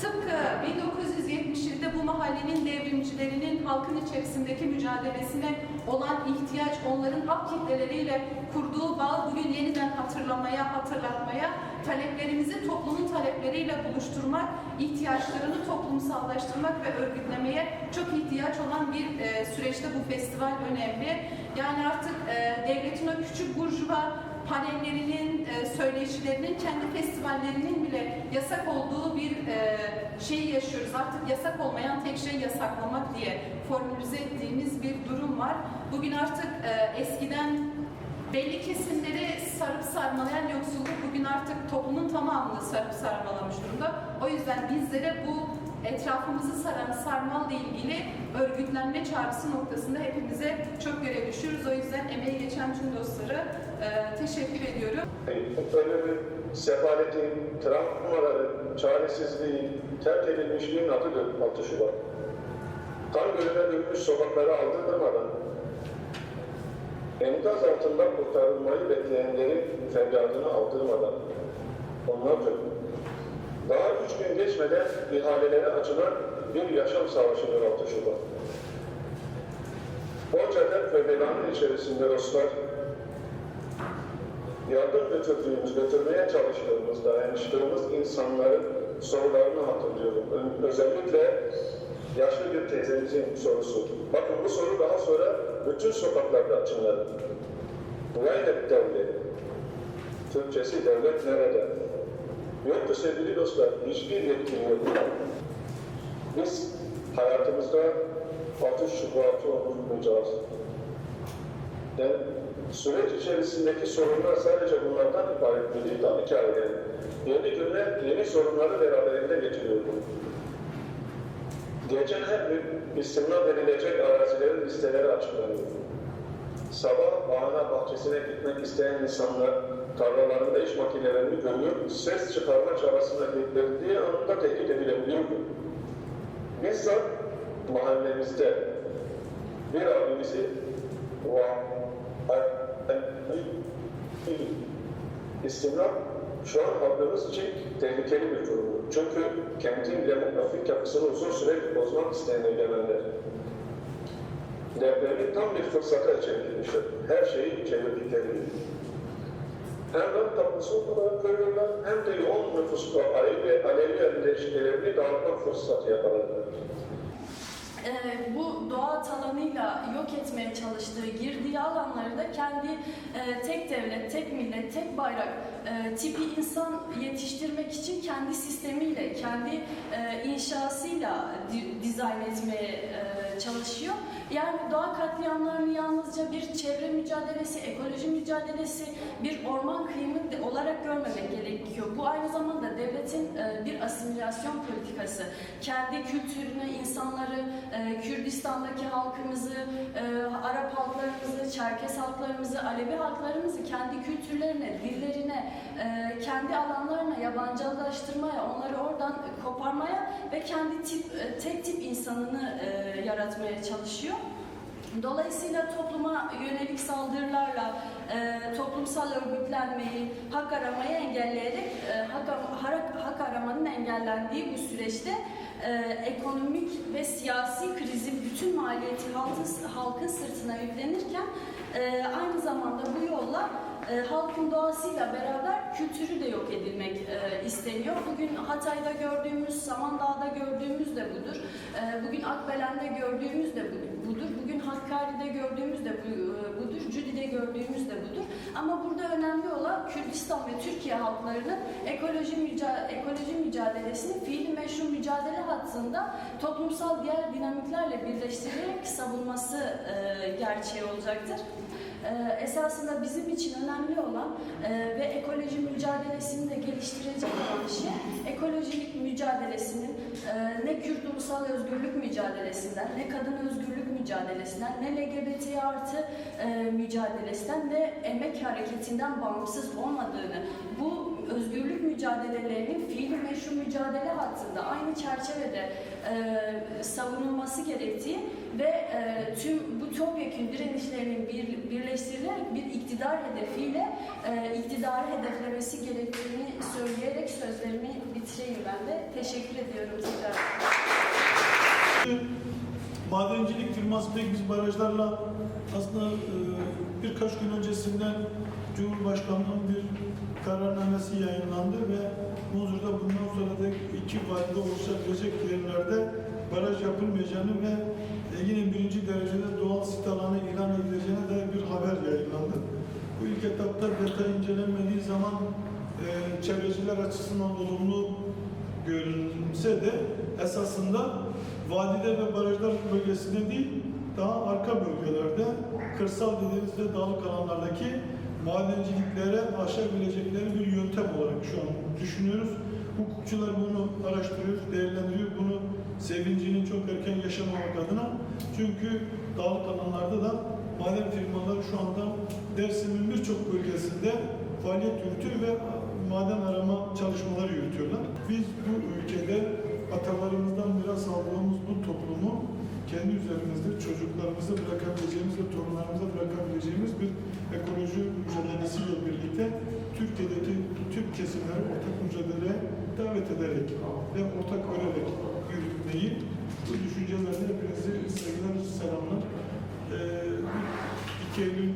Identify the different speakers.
Speaker 1: Tıpkı 1977'de bu mahallenin devrimcilerinin halkın içerisindeki mücadelesine olan ihtiyaç, onların hak kitleleriyle kurduğu bağ bugün yeniden hatırlamaya, hatırlatmaya, taleplerimizi toplumun talepleriyle buluşturmak, ihtiyaçlarını toplumsallaştırmak ve örgütlemeye çok ihtiyaç olan bir e, süreçte bu festival önemli. Yani artık e, devletin o küçük burjuva panellerinin, e, söyleşilerinin, kendi festivallerinin bile yasak olduğu bir e, şeyi yaşıyoruz. Artık yasak olmayan tek şey yasaklamak diye formülize ettiğimiz bir durum var. Bugün artık e, eskiden belli kesimleri sarıp sarmalayan yoksulluk bugün artık toplumun tamamını sarıp sarmalamış durumda. O yüzden bizlere bu etrafımızı saran sarmalla ilgili örgütlenme çağrısı noktasında hepimize çok görev düşüyoruz. O yüzden emeği geçen tüm dostlara e, teşekkür ediyorum.
Speaker 2: Ölümü, sefaletin, travmaları, çaresizliği, terk edilmişliğin adıdır 6 Şubat. Kan gölüne dönmüş sokakları aldırmadan, enkaz altında kurtarılmayı bekleyenlerin feryadını aldırmadan, onlarca daha üç gün geçmeden ihalelere açılan bir yaşam savaşıdır 6 Şubat. Onca dert ve belanın içerisinde dostlar, yardım götürdüğümüz, götürmeye çalıştığımız, dayanıştığımız insanların sorularını hatırlıyorum. Özellikle yaşlı bir teyzemizin sorusu. Bakın bu soru daha sonra bütün sokaklarda açılır. Nerede devlet? Türkçesi devlet nerede? Yoktu sevgili dostlar, hiçbir yetkin yok. Biz hayatımızda 6 Şubat'ı unutmayacağız. Yani süreç içerisindeki sorunlar sadece bunlardan ibaret değil, tabii ki ayrı. Yeni günler yeni sorunları beraberinde getiriyordu. Geçen her gün istimlak edilecek arazilerin listeleri açıklanıyor. Sabah bağına bahçesine gitmek isteyen insanlar tarlalarında iş makinelerini görüyor, ses çıkarma çabasına gittirdiği anında tehdit edilebiliyordu. Bizzat mahallemizde bir abimizi İstimlak şu an halkımız için tehlikeli bir durum. Çünkü kentin demografik yapısını uzun süre bozmak isteyen eylemenler. Depremi tam bir fırsata çevirmişler. Her şeyi çevirdikleri de tapusu olarak görüyorlar, hem de yoğun nüfusla Alevi, Alevi yerleşkelerini dağıtma fırsatı yakaladılar.
Speaker 3: e, bu doğa alanıyla yok etmeye çalıştığı girdiği alanları da kendi e, tek devlet, tek millet, tek bayrak e, tipi insan yetiştirmek için kendi sistemiyle, kendi e, inşasıyla di- dizayn etmeye e, çalışıyor. Yani doğa katliamlarını yalnızca bir çevre mücadelesi, ekoloji mücadelesi, bir orman kıyımı olarak görmemek gerekiyor. Bu aynı zamanda devletin e, bir asimilasyon politikası. Kendi kültürünü, insanları, e, Kürdistan'daki halkımızı, e, Arap halklarımızı, Çerkes halklarımızı, Alevi halklarımızı kendi kültürlerine, dillerine, e, kendi alanlarına yabancılaştırmaya, onları oradan koparmaya ve kendi tip, e, tek tip insanını e, yaratmaya çalışıyor. Dolayısıyla topluma yönelik saldırılarla e, toplumsal örgütlenmeyi, hak aramayı engelleyerek e, hak, hak, hak aramanın engellendiği bu süreçte e, ekonomik ve siyasi krizin bütün maliyeti halkın, halkın sırtına yüklenirken e, aynı zamanda bu yolla e, halkın doğasıyla beraber kültürü de yok edilmek e, isteniyor. Bugün Hatay'da gördüğümüz, Samandağ'da gördüğümüz de budur. E, bugün Akbelen'de gördüğümüz. Hakkari'de gördüğümüz de e, budur. Cüdi'de gördüğümüz de budur. Ama burada önemli olan Kürdistan ve Türkiye halklarının ekoloji, müca- ekoloji mücadelesini fiili meşru mücadele hattında toplumsal diğer dinamiklerle birleştirerek savunması e, gerçeği olacaktır. Ee, esasında bizim için önemli olan e, ve ekoloji mücadelesini de geliştirecek olan şey ekolojik mücadelesinin e, ne Kürt ulusal özgürlük mücadelesinden, ne kadın özgürlük mücadelesinden, ne LGBT artı e, mücadelesinden, ne emek hareketinden bağımsız olmadığını, bu özgürlük mücadelelerinin fiili meşru mücadele hattında aynı çerçevede e, savunulması gerektiği ve e, tüm bu topyekun direnişlerinin bir, birleştirilerek bir iktidar hedefiyle e, iktidarı hedeflemesi gerektiğini söyleyerek sözlerimi bitireyim ben de. Teşekkür ediyorum tekrar.
Speaker 4: Madencilik firması pek biz barajlarla aslında e, birkaç gün öncesinden Cumhurbaşkanlığı'nın bir kararnamesi yayınlandı ve Muzur'da bundan sonra da iki vadide oluşabilecek yerlerde baraj yapılmayacağını ve e, yine birinci derecede doğal sit alanı ilan edileceğine dair bir haber yayınlandı. Bu ilk etapta detay incelenmediği zaman e, çevreciler açısından olumlu görünse de esasında vadide ve barajlar bölgesinde değil, daha arka bölgelerde, kırsal dediğimiz ve dağlık alanlardaki madenciliklere aşabilecekleri bir yöntem olarak şu an düşünüyoruz. Hukukçular bunu araştırıyor, değerlendiriyor. Bunu sevincini çok erken yaşamamak adına. Çünkü dağlık alanlarda da maden firmaları şu anda Dersim'in birçok bölgesinde faaliyet yürütüyor ve maden arama çalışmaları yürütüyorlar. Biz bu ülkede atalarımızdan miras aldığımız bu toplumu kendi üzerimizde çocuklarımıza bırakabileceğimiz ve torunlarımıza bırakabileceğimiz bir ekoloji mücadelesiyle birlikte Türkiye'deki tüm kesimleri ortak mücadeleye davet ederek ve ortak görerek yürütmeyi bu düşüncelerle hepinizi sevgiler, selamlar. Ee, 2 Eylül